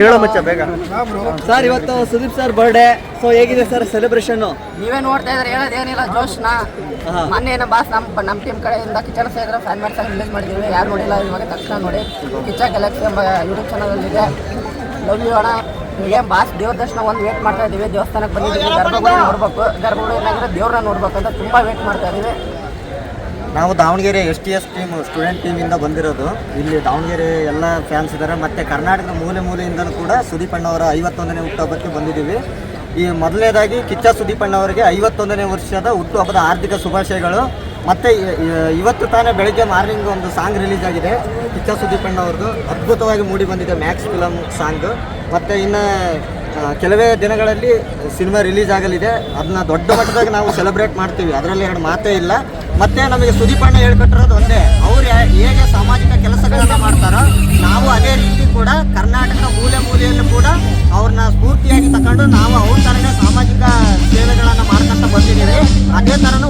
ಹೇಳೋ ಮಚ್ಚ ಬೇಗ. ಸರ್ ಇವತ್ತು ಸುದೀಪ್ ಸರ್ ಬರ್ಡೇ ಸೊ ಹೇಗಿದೆ ಸರ್ ಸೆಲೆಬ್ರೇಷನ್ ನೀವೇ ನೋಡ್ತಾ ಇದ್ರೆ ಹೇಳೋದೇನಿಲ್ಲ ಜೋಶ್ನ. ಹಾ. ಮೊನ್ನೆ ನಮ್ಮ ಬಾಸ್ ನಮ್ಮ ನಮ್ಮ ಟೀಮ್ ಕಡೆಯಿಂದ ಕಿಚನ್ ಸೇರಿದ್ರೆ ಫ್ಯಾನ್ ಮಾಡ್ಸ್ ರಿಲೀಸ್ ಮಾಡಿದ್ದೀವಿ ಯಾರು ನೋಡಿಲ್ಲ ಇವಾಗ ತಕ್ಷಣ ನೋಡಿ. ಕಿಚ್ಚ ಗ್ಯಾಲಕ್ಸಿ ಎಂಬ ಯೂಟ್ಯೂಬ್ ಚಾನಲ್ ಇದೆ. ಲವ್ ಯು ಅಣ್ಣ. ಹೀಗೆ ಬಾಸ್ ದೇವ್ರ ದರ್ಶನ ಒಂದು ವೇಟ್ ಮಾಡ್ತಾ ಇದ್ದೀವಿ ದೇವಸ್ಥಾನಕ್ಕೆ ಬಂದಿದ್ದೀವಿ ಗರ್ಭಗುಡಿ ನೋಡ್ಬೇಕು. ಗರ್ಭಗುಡಿ ಏನಾಗಿರೋ ದೇವ್ರನ್ನ ನೋಡ್ಬೇಕು ಅಂತ ತುಂಬಾ ವೇಟ್ ಮಾಡ್ತಾ ಇದ್ದೀವಿ ನಾವು Davangere S T S team student ಟೀಮಿಂದ ಬಂದಿರೋದು. ಇಲ್ಲಿ ದಾವಣಗೆರೆ ಎಲ್ಲ ಫ್ಯಾನ್ಸ್ ಇದ್ದಾರೆ ಮತ್ತು ಕರ್ನಾಟಕದ ಮೂಲೆ ಮೂಲೆಯಿಂದಲೂ ಕೂಡ ಸುದೀಪ್ ಅಣ್ಣವರ ಐವತ್ತೊಂದನೇ ಹುಟ್ಟುಹಬ್ಬಕ್ಕೆ ಬಂದಿದ್ದೀವಿ. ಈ ಮೊದಲನೇದಾಗಿ ಕಿಚ್ಚ ಸುದೀಪ್ ಅಣ್ಣವರಿಗೆ ಐವತ್ತೊಂದನೇ ವರ್ಷದ ಹುಟ್ಟುಹಬ್ಬದ ಆರ್ಥಿಕ ಶುಭಾಶಯಗಳು. ಮತ್ತು ಇವತ್ತು ತಾನೇ ಬೆಳಗ್ಗೆ ಮಾರ್ನಿಂಗ್ ಒಂದು ಸಾಂಗ್ ರಿಲೀಸ್ ಆಗಿದೆ. ಕಿಚ್ಚ ಸುದೀಪ್ ಅಣ್ಣವ್ರದ್ದು ಅದ್ಭುತವಾಗಿ ಮೂಡಿ ಬಂದಿದೆ ಮ್ಯಾಕ್ಸ್ ಫಿಲಮ್ ಸಾಂಗ್. ಮತ್ತು ಇನ್ನು ಕೆಲವೇ ದಿನಗಳಲ್ಲಿ ಸಿನಿಮಾ ರಿಲೀಸ್ ಆಗಲಿದೆ. ಅದನ್ನ ದೊಡ್ಡ ಮಟ್ಟದಾಗ ನಾವು ಸೆಲೆಬ್ರೇಟ್ ಮಾಡ್ತೀವಿ. ಅದರಲ್ಲಿ ಎರಡು ಮಾತೇ ಇಲ್ಲ. ಮತ್ತೆ ನಮಗೆ ಸುದೀಪ್ ಅಣ್ಣ ಹೇಳ್ಕೊಟ್ಟಿರೋದು ಒಂದೇ. ಅವ್ರು ಹೇಗೆ ಸಾಮಾಜಿಕ ಕೆಲಸಗಳನ್ನು ಮಾಡ್ತಾರೋ, ನಾವು ಅದೇ ರೀತಿ ಕೂಡ ಕರ್ನಾಟಕ ಮೂಲೆ ಮೂಲೆಯಲ್ಲೂ ಕೂಡ ಅವ್ರನ್ನ ಸ್ಫೂರ್ತಿಯಾಗಿ ತಗೊಂಡು ನಾವು ಅವ್ರ ಥರನೇ ಸಾಮಾಜಿಕ ಸೇವೆಗಳನ್ನು ಮಾಡ್ಕೊಂತ ಬಂದಿದ್ದೀವಿ. ಅದೇ ಥರನೂ